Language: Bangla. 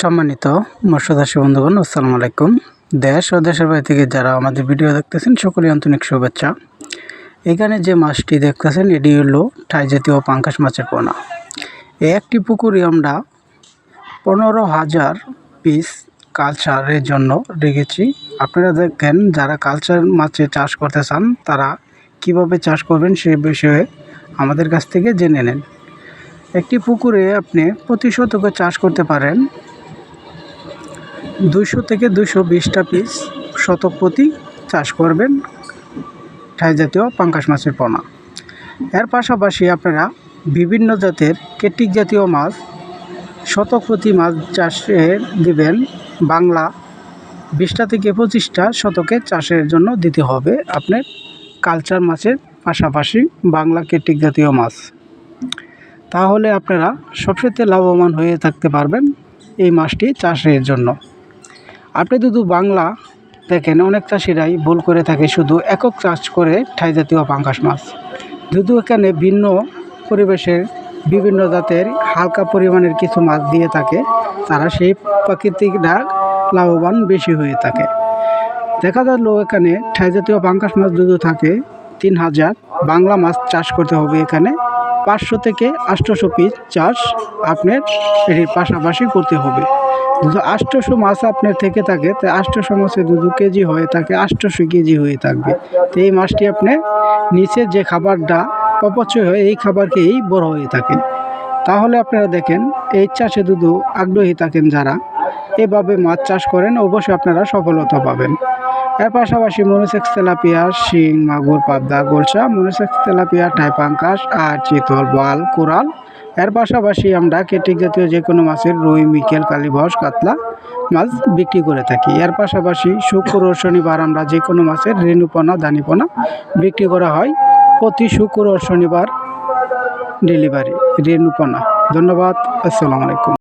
সম্মানিত মৎস্যদাসী বন্ধুগণ, আসসালামু আলাইকুম। দেশ ও দেশের বাইরে থেকে যারা আমাদের ভিডিও দেখতেছেন সকলেই আন্তরিক শুভেচ্ছা। এখানে যে মাছটি দেখতেছেন, এটি হলো টাই জাতীয় পাঙ্কাশ মাছের পোনা। একটি পুকুরে আমরা পনেরো হাজার পিস কালচারের জন্য রেখেছি। আপনারা দেখেন, যারা কালচার মাছে চাষ করতে চান, তারা কীভাবে চাষ করবেন সে বিষয়ে আমাদের কাছ থেকে জেনে নেন। একটি পুকুরে আপনি প্রতি শতকে চাষ করতে পারেন দুশো থেকে দুশো বিশটা পিস শতক প্রতি চাষ করবেন ঠাই জাতীয় পাঙ্কাশ মাছের পোনা। এর পাশাপাশি আপনারা বিভিন্ন জাতের কেটিক জাতীয় মাছ শতক প্রতি মাছ চাষে দিবেন। বাংলা বিশটা থেকে পঁচিশটা শতকে চাষের জন্য দিতে হবে আপনার কালচার মাছের পাশাপাশি বাংলা কেটিক জাতীয় মাছ। তাহলে আপনারা সবচেয়ে লাভবান হয়ে থাকতে পারবেন এই মাছটি চাষের জন্য। আপনি শুধু বাংলা দেখেন, অনেক চাষিরাই ভুল করে থাকে শুধু একক চাষ করে ঠাই জাতীয় পাঙ্কাশ মাছ। যদি এখানে ভিন্ন পরিবেশের, বিভিন্ন জাতের হালকা পরিমাণের কিছু মাছ দিয়ে থাকে, তারা সেই প্রাকৃতিক ডাক লাভবান বেশি হয়ে থাকে। দেখা গেল এখানে ঠাই জাতীয় পাঙ্কাশ মাছ যদি থাকে, তিন হাজার বাংলা মাছ চাষ করতে হবে এখানে। পাঁচশো থেকে আটশোশো পিস চাষ আপনার এটির পাশাপাশি করতে হবে। যদি আটশোশো মাছ আপনার থেকে থাকে তাই আটশোশো মাছে দু কেজি হয়ে থাকে আটশোশো কেজি হয়ে থাকবে। তো এই মাছটি আপনি নিচের যে খাবারটা অপচয় হয়, এই খাবার খেয়েই বড় হয়ে থাকে। তাহলে আপনারা দেখেন, এই চাষে দুধু আগ্রহী থাকেন যারা এভাবে মাছ চাষ করেন, অবশ্যই আপনারা সফলতা পাবেন। এর পাশাপাশি মনোসেক্স তেলাপিয়া, শিং, মাগুর, পাবদা গোলসা মনোসেক্স তেলাপিয়া টাইপাঙ্কাস আর চিতল বাল কোরাল এর পাশাপাশি আমরা কেটিক জাতীয় যে কোনো মাছের রুই, মিকেল কালীবস কাতলা মাছ বিক্রি করে থাকি। এর পাশাপাশি শুক্র ও শনিবার আমরা যে কোনো মাছের রেণুপনা, দানিপনা বিক্রি করা হয় প্রতি শুক্র ও শনিবার ডেলিভারি, রেণুপনা। ধন্যবাদ, আসসালামু আলাইকুম।